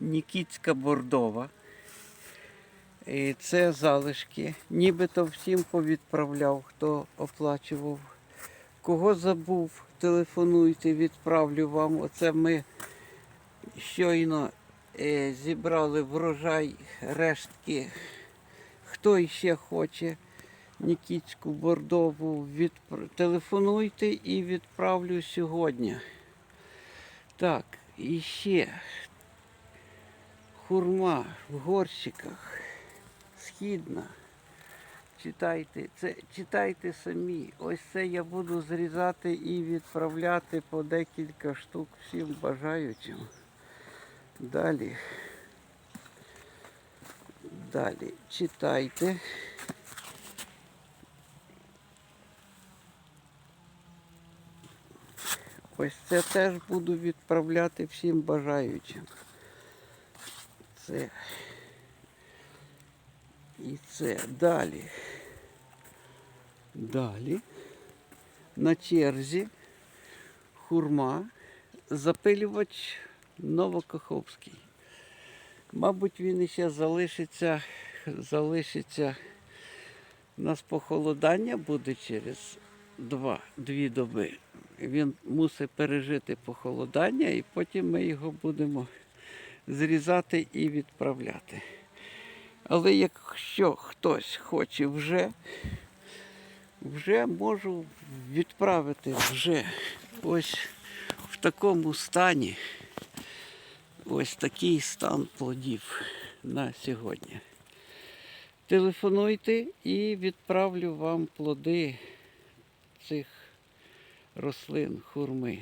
Нікітська бордова. І це залишки. Нібито всім повідправляв, хто оплачував. Кого забув, телефонуйте, відправлю вам. Оце ми щойно е, зібрали врожай рештки. Хто іще хоче Нікітську бордову, відпр... телефонуйте і відправлю сьогодні. Так, і ще хурма в горщиках. Східна. Читайте, це читайте самі. Ось це я буду зрізати і відправляти по декілька штук всім бажаючим. Далі. Далі читайте. Ось це теж буду відправляти всім бажаючим. Це. І це далі. Далі. На черзі хурма, запилювач Новокаховський. Мабуть, він іще залишиться, залишиться. У нас похолодання буде через два, дві доби. Він мусить пережити похолодання і потім ми його будемо зрізати і відправляти. Але якщо хтось хоче вже, вже можу відправити вже ось в такому стані. Ось такий стан плодів на сьогодні. Телефонуйте і відправлю вам плоди цих рослин хурми.